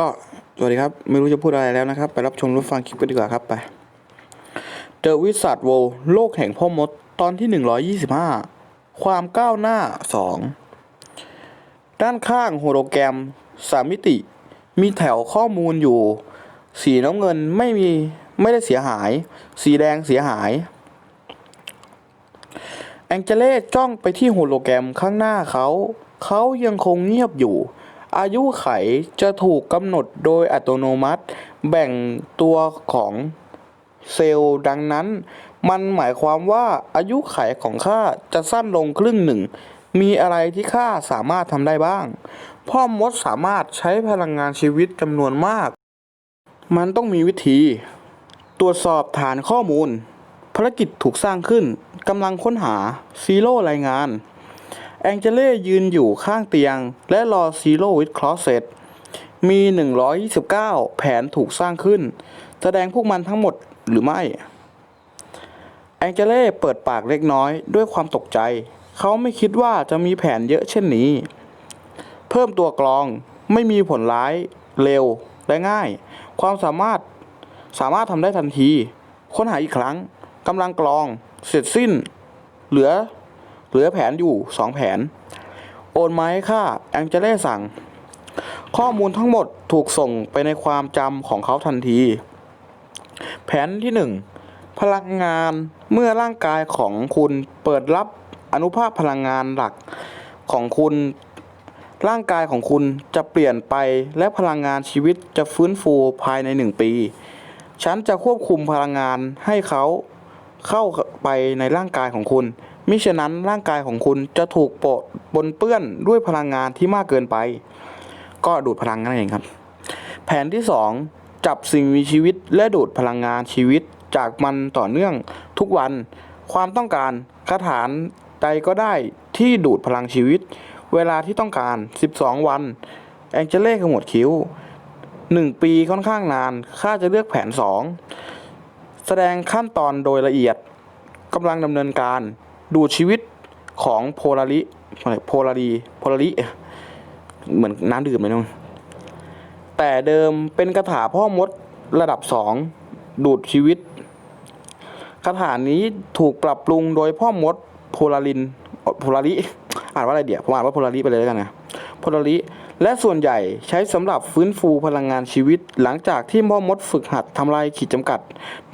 ก็สวัสดีครับ ไม่รู้จะพูดอะไรแล้วนะครับ ไปรับชมรับฟังคลิปกันดีกว่าครับไป The Wizard World โลกแห่งพ่อมดตอนที่ 125 ความก้าวหน้า 2 ด้านข้างโฮโลแกรมสามมิติ มีแถวข้อมูลอยู่ สีน้ำเงินไม่มีไม่ได้เสียหาย สีแดงเสียหาย แองเจเล่จ้องไปที่โฮโลแกรมข้างหน้าเขา เขายังคงเงียบอยู่ อายุไขจะถูกกำหนดโดยอัตโนมัติ แบ่งตัวของเซลล์ดังนั้น มันหมายความว่าอายุไขของข้าจะสั้นลงครึ่งหนึ่ง มีอะไรที่ข้าสามารถทำได้บ้าง พ่อมดสามารถใช้พลังงานชีวิตจำนวนมาก มันต้องมีวิธี ตรวจสอบฐานข้อมูล ภารกิจถูกสร้างขึ้นกำลังค้นหาซีโร่รายงาน แองเจเล่ยืนอยู่ข้างเตียง และรอซีโร่วิดคลอสเซตมี 129 แผนถูกสร้างขึ้น แสดงพวกมันทั้งหมดหรือไม่ แองเจเล่เปิดปากเล็กน้อยด้วยความตกใจ เขาไม่คิดว่าจะมีแผนเยอะเช่นนี้ เพิ่มตัวกรองไม่มีผลร้าย เร็ว และง่าย ความสามารถสามารถทำได้ทันที ค้นหาอีกครั้งกำลังกรอง เสร็จสิ้น เหลือ เหลือแผนอยู่สองแผน โอนมาให้ข้าแองเจเล่สั่ง ข้อมูลทั้งหมดถูกส่งไปในความจำของเขาทันที แผนที่หนึ่งพลังงานเมื่อร่างกายของคุณเปิดรับอนุภาคพลังงานหลักของคุณร่างกายของคุณจะเปลี่ยนไปและพลังงานชีวิตจะฟื้นฟูภายในหนึ่งปี ฉันจะควบคุมพลังงานให้เขาเข้าไปในร่างกายของคุณ มิฉะนั้นร่างกายของคุณจะถูกโปะปนเปื้อนด้วยพลังงานที่มากเกินไป ก็ดูดพลังนั่นเองครับ แผนที่ 2 จับสิ่งมีชีวิตและดูดพลังงานชีวิตจากมันต่อเนื่องทุกวัน ความต้องการคาถานใดก็ได้ที่ดูดพลังชีวิต เวลาที่ต้องการ 12 วัน แองเจเล่ขมวดคิ้ว 1 ปีค่อนข้างนานข้าจะเลือกแผน 2 แสดงขั้นตอนโดยละเอียดกำลังดำเนินการ ดูชีวิตของโพลาริโพลารีโพลาริเหมือนน้ำดื่มเลยน้องแต่เดิมเป็นคาถาพ่อมดระดับสองดูดชีวิตคาถานี้ถูกปรับปรุงโดยพ่อมดโพลารินโพลาริอ่านว่าอะไรเดี๋ยวผมอ่านว่าโพลาริไปเลยแล้วกันนะโพลาริและส่วนใหญ่ใช้สำหรับฟื้นฟูพลังงานชีวิต หลังจากที่พ่อมดฝึกหัดทำลายขีดจำกัด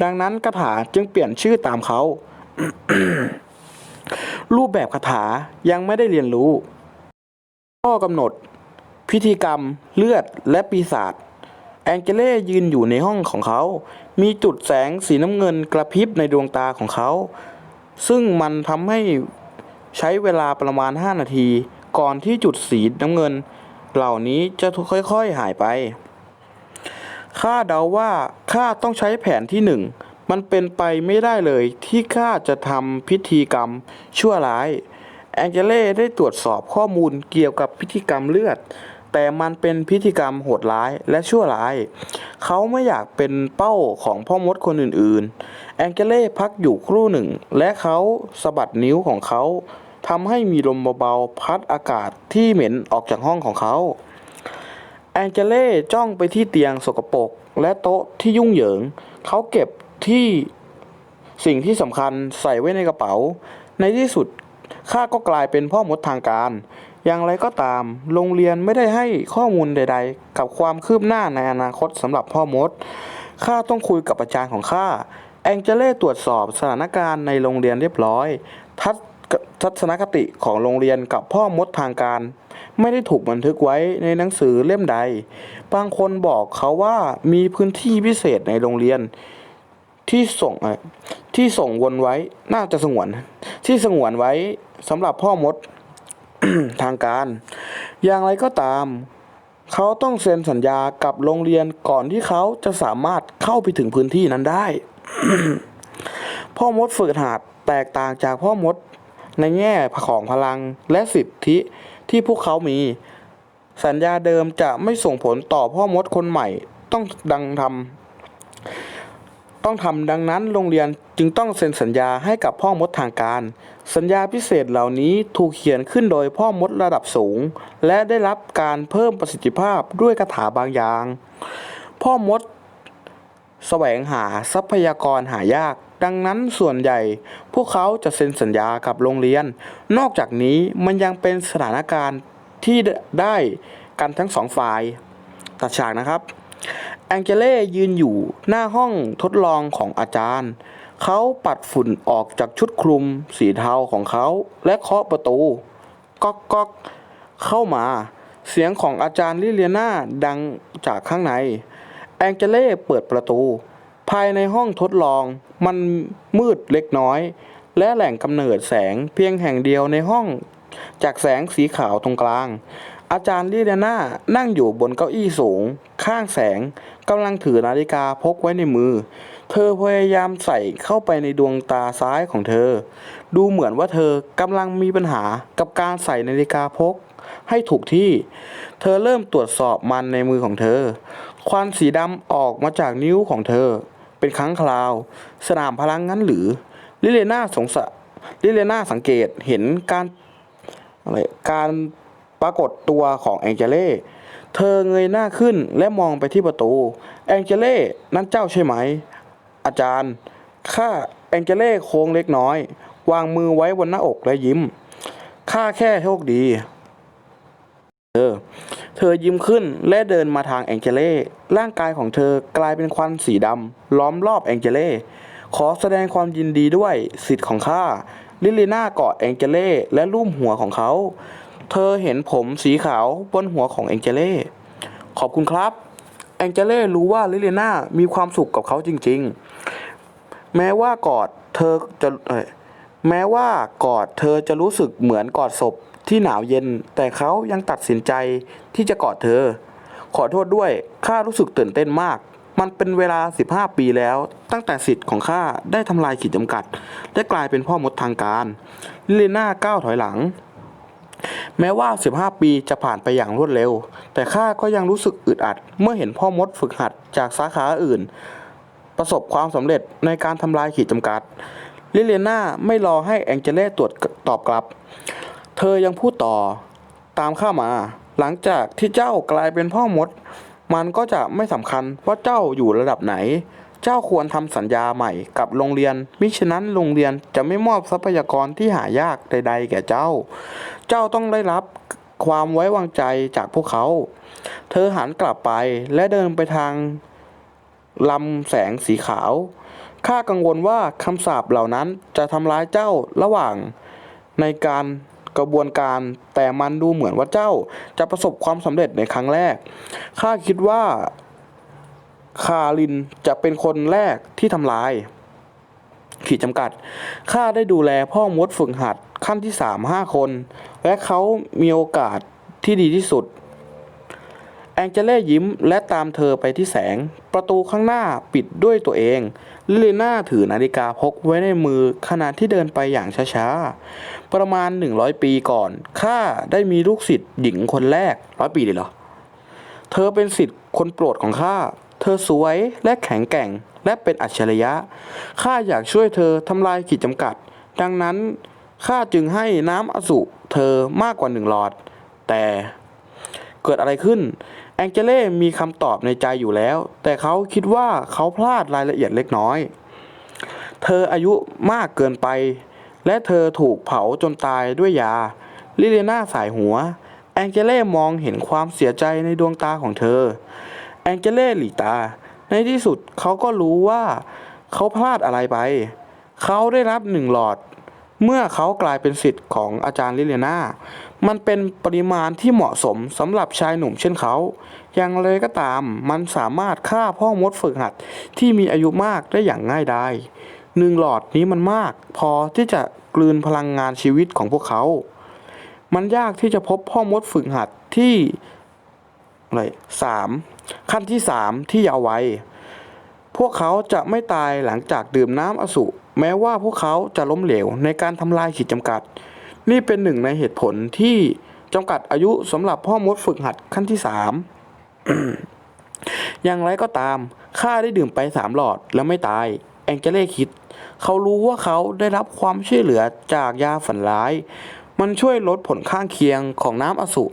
ดังนั้นคาถาจึงเปลี่ยนชื่อตามเขา รูปแบบคาถายังไม่ได้เรียนรู้ ข้อกำหนด พิธีกรรม เลือดและปีศาจแองเจเล่ยืนอยู่ในห้องของเขา มีจุดแสงสีน้ำเงินกระพริบในดวงตาของเขา ซึ่งมันทำให้ใช้เวลาประมาณ 5 นาที ก่อนที่จุดสีน้ำเงิน เหล่านี้จะค่อยๆหายไปข้าเดาว่าข้าต้องใช้แผนที่หนึ่ง มันเป็นไปไม่ได้เลยที่ข้าจะทำพิธีกรรมชั่วร้าย แองเจเล่ได้ตรวจสอบข้อมูลเกี่ยวกับพิธีกรรมเลือด แต่มันเป็นพิธีกรรมโหดร้ายและชั่วร้าย เขาไม่อยากเป็นเป้าของพ่อมดคนอื่นๆ แองเจเล่พักอยู่ครู่หนึ่ง และเขาสะบัดนิ้วของเขาทำให้มีลมเบาๆพัดอากาศที่เหม็นออกจากห้องของเขาแองเจเล่จ้องไปที่เตียงสกปรกและโต๊ะที่ยุ่งเหยิง เขาเก็บ ที่สิ่งที่สำคัญใส่ไว้ในกระเป๋า ในที่สุดข้าก็กลายเป็นพ่อมดทางการ อย่างไรก็ตาม โรงเรียนไม่ได้ให้ข้อมูลใด ๆ กับความคืบหน้าในอนาคตสำหรับพ่อมดข้าต้องคุยกับอาจารย์ของข้าแองเจเล่ตรวจสอบสถานการณ์ในโรงเรียนเรียบร้อย ทัศทัศนคติของโรงเรียนกับพ่อมดทางการ ไม่ได้ถูกบันทึกไว้ในหนังสือเล่มใด บางคนบอกเขาว่ามีพื้นที่พิเศษในโรงเรียน ที่ส่งที่ส่งวนไว้น่าจะสงวน ที่สงวนไว้สำหรับพ่อมดทางการ อย่างไรก็ตาม เขาต้องเซ็นสัญญากับโรงเรียนก่อนที่เขาจะสามารถเข้าไปถึงพื้นที่นั้นได้ พ่อมดฝึกหัดแตกต่างจากพ่อมดในแง่ของพลังและสิทธิที่พวกเขามี สัญญาเดิมจะไม่ส่งผลต่อพ่อมดคนใหม่ต้องดังทำ ต้องทำดังนั้นโรงเรียนจึงต้องเซ็นสัญญาให้กับพ่อมดทางการ สัญญาพิเศษเหล่านี้ถูกเขียนขึ้นโดยพ่อมดระดับสูง และได้รับการเพิ่มประสิทธิภาพด้วยคาถาบางอย่าง พ่อมดแสวงหาทรัพยากรหายาก ดังนั้นส่วนใหญ่ พวกเขาจะเซ็นสัญญากับโรงเรียน นอกจากนี้มันยังเป็นสถานการณ์ที่ได้กันทั้งสองฝ่ายตัดฉากนะครับ แองเจเล่ยืนอยู่หน้าห้องทดลองของอาจารย์ เขาปัดฝุ่นออกจากชุดคลุมสีเทาของเขา และเคาะประตู ก๊อกก๊อกเข้ามา เสียงของอาจารย์ลิเลียนาดังจากข้างใน แองเจเล่เปิดประตู ภายในห้องทดลองมันมืดเล็กน้อย และแหล่งกำเนิดแสงเพียงแห่งเดียวในห้องจากแสงสีขาวตรงกลางอาจารย์ลิเลียนานั่งอยู่บนเก้าอี้สูง ข้างแสง กำลังถือนาฬิกาพกไว้ในมือ เธอพยายามใส่เข้าไปในดวงตาซ้ายของเธอ ดูเหมือนว่าเธอกำลังมีปัญหากับการใส่นาฬิกาพก ให้ถูกที่ เธอเริ่มตรวจสอบมันในมือของเธอ ควันสีดำออกมาจากนิ้วของเธอ เป็นครั้งคราว สนามพลังงั้นหรือ ลิเลนาสงสัยลิเลนาสังเกตเห็นการอะไรการปรากฏตัวของแองเจเล่ เธอเงยหน้าขึ้นและมองไปที่ประตู แองเจเล่ นั่นเจ้าใช่ไหม อาจารย์ ข้าแองเจเล่โค้งเล็กน้อย วางมือไว้บนหน้าอกและยิ้ม ข้าแค่โชคดีเธอเธอยิ้มขึ้นและเดินมาทางแองเจเล่ ร่างกายของเธอกลายเป็นควันสีดำล้อมรอบแองเจเล่ ขอแสดงความยินดีด้วยสิทธิ์ของข้า ลิลิน่ากอดแองเจเล่และลูบหัวของเขา เธอเห็นผมสีขาวบนหัวของแองเจเล่ ขอบคุณครับ แองเจเล่รู้ว่าลิลิน่ามีความสุขกับเขาจริง ๆ แม้ว่ากอดเธอจะแม้ว่ากอดเธอจะรู้สึกเหมือนกอดศพที่หนาวเย็น แต่เขายังตัดสินใจที่จะกอดเธอ ขอโทษด้วย ข้ารู้สึกตื่นเต้นมาก มันเป็นเวลา 15 ปีแล้ว ตั้งแต่สิทธิ์ของข้าได้ทำลายขีดจำกัดและกลายเป็นพ่อมดทางการลิเลน่าก้าวถอยหลัง แม้ว่า 15 ปีจะผ่านไปอย่างรวดเร็ว แต่ข้าก็ยังรู้สึกอึดอัด เมื่อเห็นพ่อมดฝึกหัดจากสาขาอื่น ประสบความสำเร็จในการทำลายขีดจำกัดลิเลน่าไม่รอให้แองเจเล่ตรวจตอบกลับ เธอยังพูดต่อตามข้ามา หลังจากที่เจ้ากลายเป็นพ่อมด มันก็จะไม่สำคัญว่าเจ้าอยู่ระดับไหน เจ้าควรทำสัญญาใหม่กับโรงเรียน มิฉะนั้นโรงเรียนจะไม่มอบทรัพยากรที่หายากใด ๆ แก่เจ้า เจ้าต้องได้รับความไว้วางใจจากพวกเขา เธอหันกลับไปและเดินไปทางลำแสงสีขาว ข้ากังวลว่าคำสาปเหล่านั้นจะทำร้ายเจ้าระหว่างในการกระบวนการแต่มันดูเหมือนว่าเจ้าจะประสบความสำเร็จในครั้งแรก ข้าคิดว่า คารินจะเป็นคนแรกที่ทำลาย ขีดจำกัด ข้าได้ดูแลพ่อมดฝึกหัดขั้นที่สามห้าคน และเขามีโอกาสที่ดีที่สุด แองเจเล่ยิ้มและตามเธอไปที่แสง ประตูข้างหน้าปิดด้วยตัวเอง ลิเลน่าถือนาฬิกาพกไว้ในมือขณะที่เดินไปอย่างช้าๆ ประมาณ 100 ปีก่อน ข้าได้มีลูกศิษย์หญิงคนแรกร้อยปีเลยเหรอ เธอเป็นศิษย์คนโปรดของข้า เธอสวยและแข็งแกร่งและเป็นอัจฉริยะ ข้าอยากช่วยเธอทำลายขีดจำกัด ดังนั้นข้าจึงให้น้ำอสุเธอมากกว่าหนึ่งหลอด แต่เกิดอะไรขึ้น แองเจเล่มีคำตอบในใจอยู่แล้ว แต่เขาคิดว่าเขาพลาดรายละเอียดเล็กน้อย เธออายุมากเกินไป และเธอถูกเผาจนตายด้วยยา ลิเลน่าสายหัว แองเจเล่มองเห็นความเสียใจในดวงตาของเธอ องเจเล่หลีตา ในที่สุดเขาก็รู้ว่าเขาพลาดอะไรไป เขาได้รับหนึ่งหลอด เมื่อเขากลายเป็นสิทธิ์ของอาจารย์ลิเลนามันเป็นปริมาณที่เหมาะสมสำหรับชายหนุ่มเช่นเขา อย่างไรก็ตามมันสามารถฆ่าพ่อมดฝึกหัดที่มีอายุมากได้อย่างง่ายดายหนึ่งหลอดนี้มันมาก พอที่จะกลืนพลังงานชีวิตของพวกเขา มันยากที่จะพบพ่อมดฝึกหัดที่อะไรสาม ขั้นที่สามที่ยาววัยพวกเขาจะไม่ตายหลังจากดื่มน้ำอสุ แม้ว่าพวกเขาจะล้มเหลวในการทำลายขีดจำกัด นี่เป็นหนึ่งในเหตุผลที่จำกัดอายุสำหรับพ่อมดฝึกหัดขั้นที่สามอย่างไรก็ตามข้าได้ดื่มไปสามหลอดแล้วไม่ตาย แองเจเล่คิด เขารู้ว่าเขาได้รับความช่วยเหลือจากยาฝันร้าย มันช่วยลดผลข้างเคียงของน้ำอสุ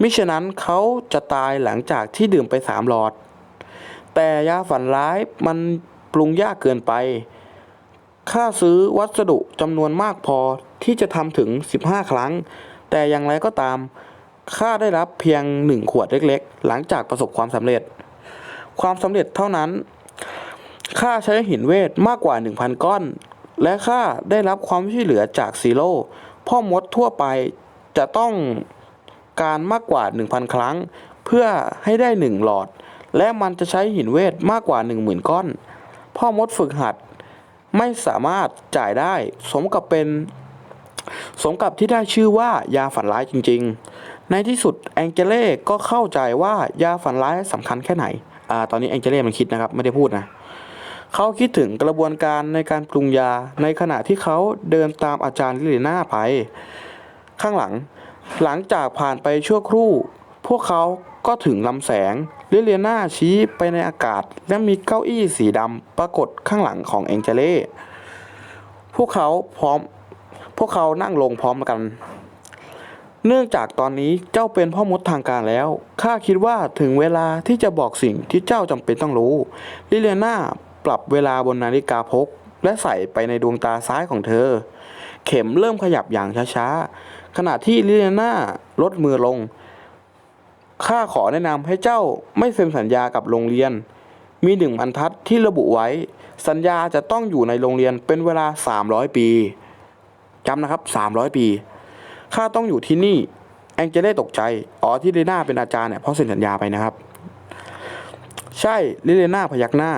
มิฉะนั้นเขาจะตายหลังจากที่ดื่มไปสามหลอด แต่ยาฝันร้ายมันปรุงยากเกินไป ค่าซื้อวัสดุจำนวนมากพอที่จะทำถึง 15 ครั้ง แต่อย่างไรก็ตามข้าได้รับเพียงหนึ่งขวดเล็กๆ หลังจากประสบความสำเร็จ ความสำเร็จเท่านั้นข้าใช้หินเวทมากกว่า 1,000 ก้อน และข้าได้รับความช่วยเหลือจากซีโร่พ่อมดทั่วไปจะต้อง การมากกว่า 1,000 ครั้ง เพื่อให้ได้หนึ่งหลอด และมันจะใช้หินเวทมากกว่า 10,000 ก้อน พ่อมดฝึกหัดไม่สามารถจ่ายได้ สมกับเป็น สมกับที่ได้ชื่อว่ายาฝันร้ายจริง ๆ ในที่สุดแองเจเล่ก็เข้าใจว่ายาฝันร้ายสำคัญแค่ไหนอ่าตอนนี้แองเจเล่มันคิดนะครับ ไม่ได้พูดนะเขาคิดถึงกระบวนการในการปรุงยาในขณะที่เขาเดินตามอาจารย์ลิเลน่าไป ข้างหลัง หลังจากผ่านไปชั่วครู่ พวกเขาก็ถึงลำแสงลิเลียนาชี้ไปในอากาศ และมีเก้าอี้สีดำปรากฏข้างหลังของแองเจเล่พวกเขาพร้อมพวกเขานั่งลงพร้อมกัน เนื่องจากตอนนี้เจ้าเป็นพ่อมดทางการแล้วข้าคิดว่าถึงเวลาที่จะบอกสิ่งที่เจ้าจำเป็นต้องรู้ ลิเลียนาปรับเวลาบนนาฬิกาพก และใส่ไปในดวงตาซ้ายของเธอ เข็มเริ่มขยับอย่างช้าๆ ขณะที่ลิเลน่าลดมือลง ข้าขอแนะนำให้เจ้าไม่เซ็นสัญญากับโรงเรียน มีหนึ่งบรรทัดที่ระบุไว้ สัญญาจะต้องอยู่ในโรงเรียนเป็นเวลา 300 ปีจำนะครับ 300 ปีข้าต้องอยู่ที่นี่ แองเจเล่ตกใจ อ๋อที่ลิเลน่าเป็นอาจารย์เนี่ยเพราะเซ็นสัญญาไปนะครับ ใช่ลิเลน่าพยักหน้า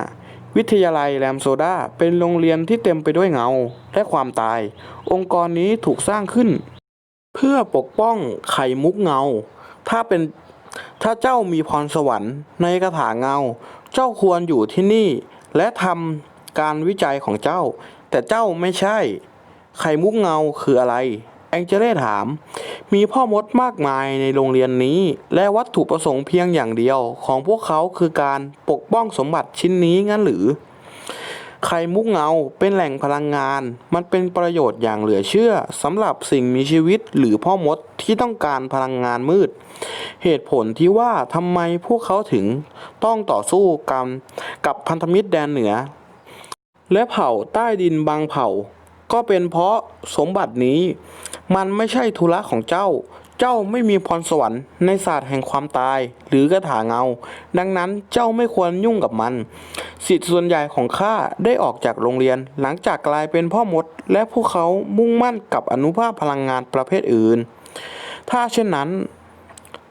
วิทยาลัยแรมโซดาเป็นโรงเรียนที่เต็มไปด้วยเงา และความตาย องค์กรนี้ถูกสร้างขึ้น เพื่อปกป้องไข่มุกเงา ถ้าเป็นถ้าเจ้ามีพรสวรรค์ในกระถางเงา เจ้าควรอยู่ที่นี่ และทำการวิจัยของเจ้า แต่เจ้าไม่ใช่ ไข่มุกเงาคืออะไร แองเจเล่ถาม มีพ่อมดมากมายในโรงเรียนนี้ และวัตถุประสงค์เพียงอย่างเดียวของพวกเขาคือการปกป้องสมบัติชิ้นนี้งั้นหรือ ไข่มุกเงาเป็นแหล่งพลังงาน มันเป็นประโยชน์อย่างเหลือเชื่อสำหรับสิ่งมีชีวิตหรือพ่อมดที่ต้องการพลังงานมืด เหตุผลที่ว่าทำไมพวกเขาถึงต้องต่อสู้กันกับพันธมิตรแดนเหนือ และเผ่าใต้ดินบางเผ่า ก็เป็นเพราะสมบัตินี้ มันไม่ใช่ธุระของเจ้า เจ้าไม่มีพรสวรรค์ในศาสตร์แห่งความตาย หรือกระถาเงา ดังนั้นเจ้าไม่ควรยุ่งกับมัน สิทธิ์ส่วนใหญ่ของข้าได้ออกจากโรงเรียนหลังจากกลายเป็นพ่อมด และพวกเขามุ่งมั่นกับอนุภาคพลังงานประเภทอื่น ถ้าเช่นนั้น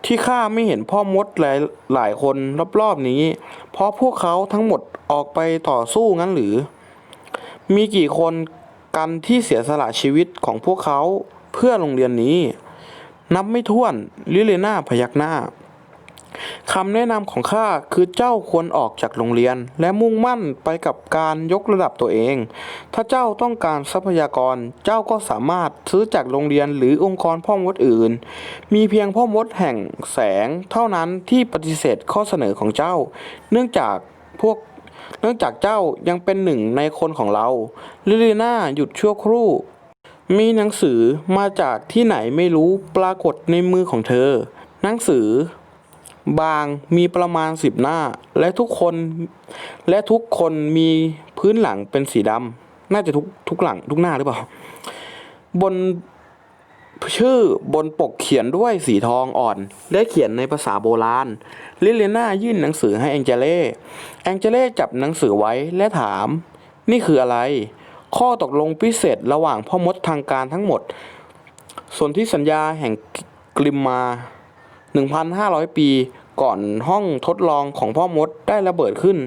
ที่ข้าไม่เห็นพ่อมดหลายหลายคนรอบๆนี้ เพราะพวกเขาทั้งหมดออกไปต่อสู้งั้นหรือ มีกี่คนกันที่เสียสละชีวิตของพวกเขาเพื่อโรงเรียนนี้ นับไม่ถ้วนลิเลนาพยักหน้าคำแนะนำของข้าคือเจ้าควรออกจากโรงเรียน และมุ่งมั่นไปกับการยกระดับตัวเอง ถ้าเจ้าต้องการทรัพยากร เจ้าก็สามารถซื้อจากโรงเรียนหรือองค์กรพ่อมดอื่น มีเพียงพ่อมดแห่งแสงเท่านั้นที่ปฏิเสธข้อเสนอของเจ้า เนื่องจากพวกเนื่องจากเจ้ายังเป็นหนึ่งในคนของเราลิลีน่าหยุดชั่วครู่ มีหนังสือมาจากที่ไหนไม่รู้ปรากฏในมือของเธอ หนังสือ บางมีประมาณสิบหน้า และทุกคน และทุกคนมีพื้นหลังเป็นสีดำน่าจะทุกทุกหลังทุกหน้าหรือเปล่า บนชื่อบนปกเขียนด้วยสีทองอ่อน และเขียนในภาษาโบราณ ลิเลน่ายื่นหนังสือให้แองเจเล่ แองเจเล่จับหนังสือไว้และถาม นี่คืออะไร ข้อตกลงพิเศษระหว่างพ่อมดทางการทั้งหมด ส่วนที่สัญญาแห่งกลิมมา 1,500 ปีก่อนห้องทดลองของพ่อมดได้ระเบิดขึ้น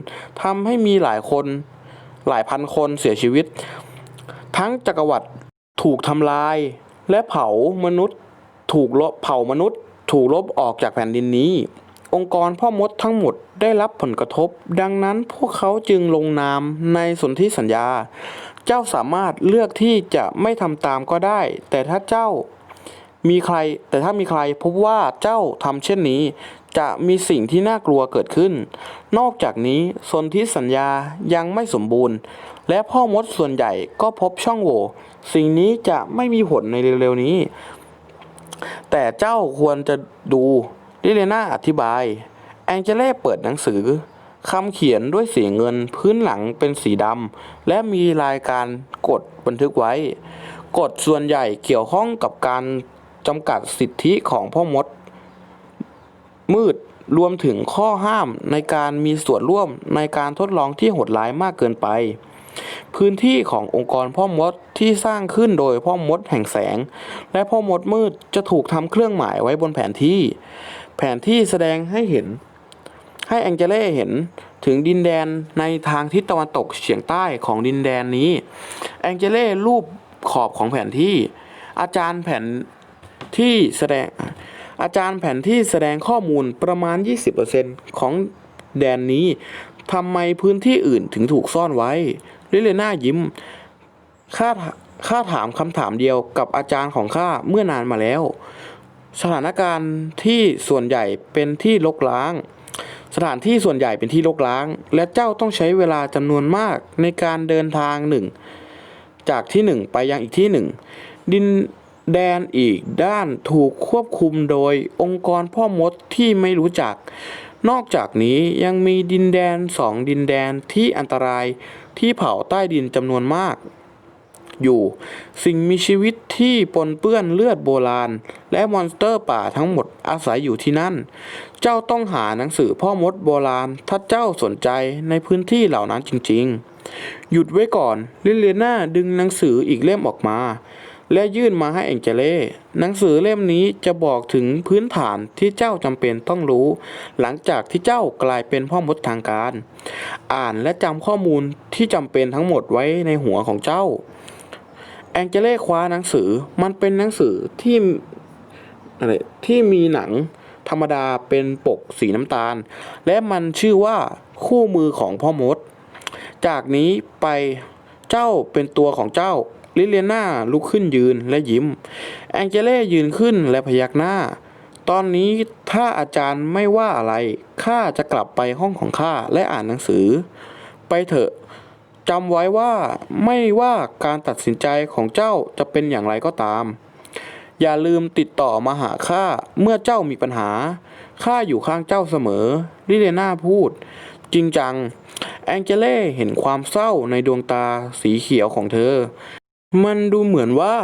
ทำให้มีหลายคนหลายพันคนเสียชีวิต ทั้งจักรวรรดิถูกทำลายและเผามนุษย์ ถูกลบเผามนุษย์ ถูกลบออกจากแผ่นดินนี้ องค์กรพ่อมดทั้งหมดได้รับผลกระทบ ดังนั้นพวกเขาจึงลงนามในสนธิสัญญา เจ้าสามารถเลือกที่จะไม่ทำตามก็ได้ แต่ถ้าเจ้ามีใคร แต่ถ้ามีใครพบว่าเจ้าทำเช่นนี้ จะมีสิ่งที่น่ากลัวเกิดขึ้น นอกจากนี้สนธิสัญญายังไม่สมบูรณ์ และพ่อมดส่วนใหญ่ก็พบช่องโหว่สิ่งนี้จะไม่มีผลในเร็วๆนี้ แต่เจ้าควรจะดู ลิเลนาอธิบาย แองเจเล่เปิดหนังสือคำเขียนด้วยสีเงินพื้นหลังเป็นสีดำและมีรายการกฎบันทึกไว้ กฎส่วนใหญ่เกี่ยวข้องกับการจำกัดสิทธิของพ่อมด มืดรวมถึงข้อห้ามในการมีส่วนร่วมในการทดลองที่โหดร้ายมากเกินไป พื้นที่ขององค์กรพ่อมดที่สร้างขึ้นโดยพ่อมดแห่งแสง และพ่อมดมืดจะถูกทำเครื่องหมายไว้บนแผนที่ แผนที่แสดงให้เห็น ให้แองเจเล่เห็นถึงดินแดนในทางทิศตะวันตกเฉียงใต้ของดินแดนนี้ แองเจเล่รูปขอบของแผนที่ อาจารย์แผนที่แสดงอาจารย์แผนที่แสดงข้อมูลประมาณ 20%ของแดนนี้ทำไมพื้นที่อื่นถึงถูกซ่อนไว้ลิเลน่ายิ้มข้าข้าถามคำถามเดียวกับอาจารย์ของข้าเมื่อนานมาแล้ว สถานการณ์ที่ส่วนใหญ่เป็นที่รกร้าง สถานที่ส่วนใหญ่เป็นที่รกร้าง และเจ้าต้องใช้เวลาจำนวนมากในการเดินทางหนึ่ง จากที่หนึ่งไปยังอีกที่หนึ่งดินแดนอีกด้านถูกควบคุมโดยองค์กรพ่อมดที่ไม่รู้จัก นอกจากนี้ยังมีดินแดนสองดินแดนที่อันตรายที่เผาใต้ดินจำนวนมาก อยู่ สิ่งมีชีวิตที่ปนเปื้อนเลือดโบราณ และมอนสเตอร์ป่าทั้งหมดอาศัยอยู่ที่นั่น เจ้าต้องหาหนังสือพ่อมดโบราณ ถ้าเจ้าสนใจในพื้นที่เหล่านั้นจริงๆ หยุดไว้ก่อน ลิเลียนาดึงหนังสืออีกเล่มออกมา และยื่นมาให้แองเจเล่หนังสือเล่มนี้จะบอกถึงพื้นฐานที่เจ้าจำเป็นต้องรู้ หลังจากที่เจ้ากลายเป็นพ่อมดทางการ อ่านและจำข้อมูลที่จำเป็นทั้งหมดไว้ในหัวของเจ้า องเจเล่คว้าหนังสือมันเป็นหนังสือที่อะไรที่มีหนังธรรมดาเป็นปกสีน้ำตาล และมันชื่อว่าคู่มือของพ่อมด จากนี้ไปเจ้าเป็นตัวของเจ้า ลิเลียนาลุกขึ้นยืนและยิ้ม แองเจเล่ยืนขึ้นและพยักหน้า ตอนนี้ถ้าอาจารย์ไม่ว่าอะไรข้าจะกลับไปห้องของข้าและอ่านหนังสือ ไปเถอะ จำไว้ว่าไม่ว่าการตัดสินใจของเจ้าจะเป็นอย่างไรก็ตาม อย่าลืมติดต่อมาหาข้าเมื่อเจ้ามีปัญหาข้าอยู่ข้างเจ้าเสมอลิเลนาพูด จริงจัง แองเจเล่เห็นความเศร้าในดวงตาสีเขียวของเธอ มันดูเหมือนว่า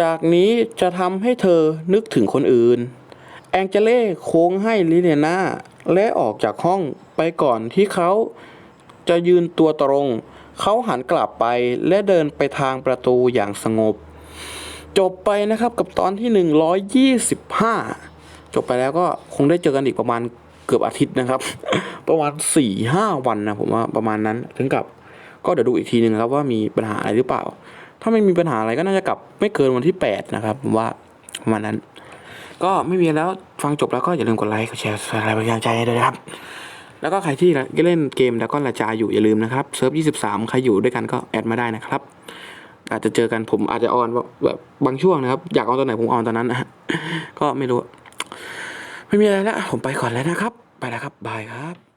จากนี้จะทำให้เธอนึกถึงคนอื่น แองเจเล่โค้งให้ลิเลนาและออกจากห้องไปก่อนที่เขาจะยืนตัวตรง เขาหันกลับไปและเดินไปทางประตูอย่างสงบ จบไปนะครับกับตอนที่ 125 จบไปแล้วก็คงได้เจอกันอีกประมาณเกือบอาทิตย์นะครับ ประมาณ4-5วันนะผมว่าประมาณนั้นถึงกับก็เดี๋ยวดูอีกทีหนึ่งครับว่ามีปัญหาอะไรหรือเปล่า ถ้าไม่มีปัญหาอะไรก็น่าจะกลับไม่เกินวันที่ 8 นะครับผมว่าประมาณนั้น ก็ไม่มีแล้วฟังจบแล้วก็อย่าลืมกดไลค์กดแชร์อะไรบางอย่างใจให้ด้วยนะครับ แล้วก็ใครที่เล่นเกมแล้วก็ละจายอยู่อย่าลืมนะครับเซิร์ฟ23 ใครอยู่ด้วยกันก็แอดมาได้นะครับ อาจจะเจอกันผมอาจจะออนแบบบางช่วงนะครับ อยากออนตอนไหนผมออนตอนนั้นนะฮะก็ไม่รู้ ไม่มีอะไรแล้วผมไปก่อนแล้วนะครับ ไปแล้วครับบายครับ